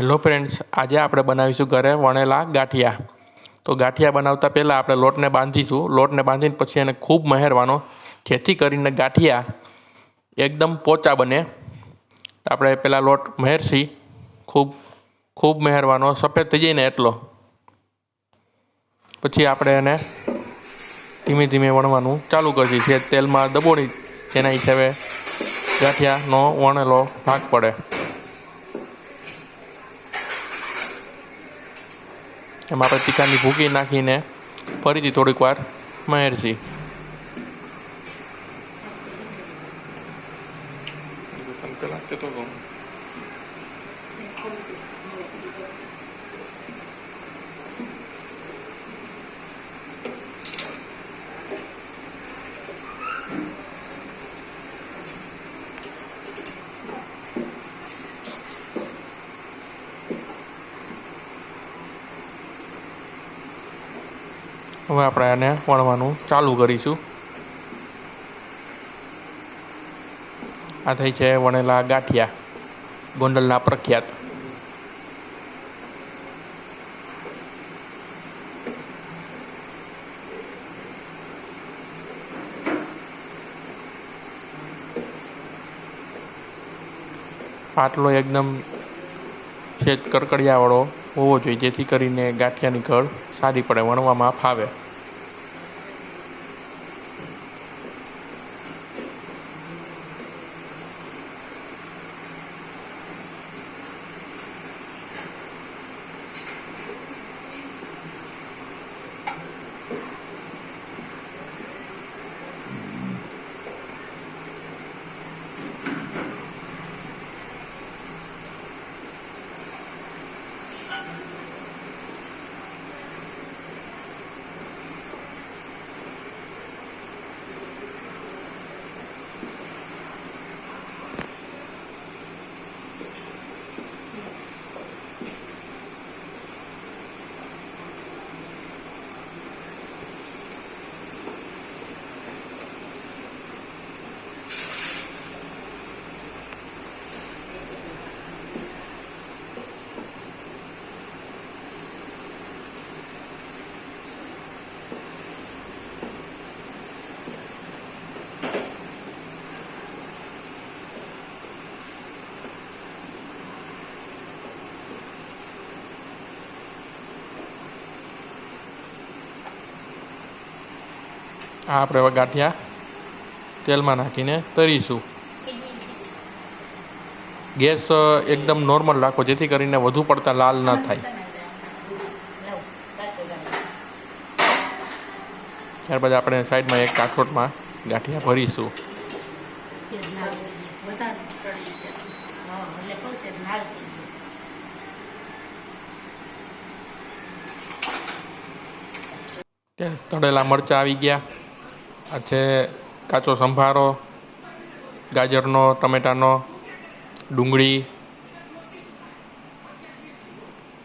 Hello friends આજે આપણે બનાવીશું ઘરે વણેલા ગાંઠિયા. તો ગાંઠિયા બનાવતા પહેલાં આપણે લોટને બાંધીશું. લોટને બાંધીને પછી એને ખૂબ મહેરવાનો જેથી કરીને ગાંઠિયા એકદમ પોચા બને. આપણે પહેલાં લોટ મહેરશી. ખૂબ ખૂબ મહેરવાનો. સફેદ થઈ જાય ને એટલો. પછી આપણે એને ધીમે ધીમે વણવાનું ચાલુ કરીશું છે તેલમાં દબોડી તેના હિસાબે ગાંઠિયાનો વણેલો ભાગ પડે. એમાં આપણે તીખાની ભૂકી નાખીને ફરીથી થોડીક વાર મહેરશી હવે આપણે આને વણવાનું ચાલુ કરીશું. આ થઈ છે વણેલા ગાંઠિયા, ગોંડલના પ્રખ્યાત. પાટલો એકદમ છેદ કરકડિયાવાળો હોવો જોઈએ જેથી કરીને ગાંઠિયાની કળ સારી પડે વણવામાં ફાવે. આ આપણે ગાંઠિયા તેલમાં નાખીને તરીશું. ગેસ એકદમ નોર્મલ રાખો જેથી કરીને વધુ પડતા લાલ ન થાય. ત્યારબાદ આપણે. સાઈડમાં એક કાથરોટમાં ગાંઠિયા ભરીશું. તળેલા મરચાં આવી ગયા. આ છે કાચો સંભારો, ગાજરનો, ટમેટાનો, ડુંગળી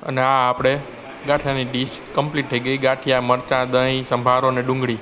અને આ આપણે ગાંઠિયાની ડીશ કમ્પ્લીટ થઈ ગઈ. ગાંઠિયા, મરચાં, દહીં, સંભારો અને ડુંગળી.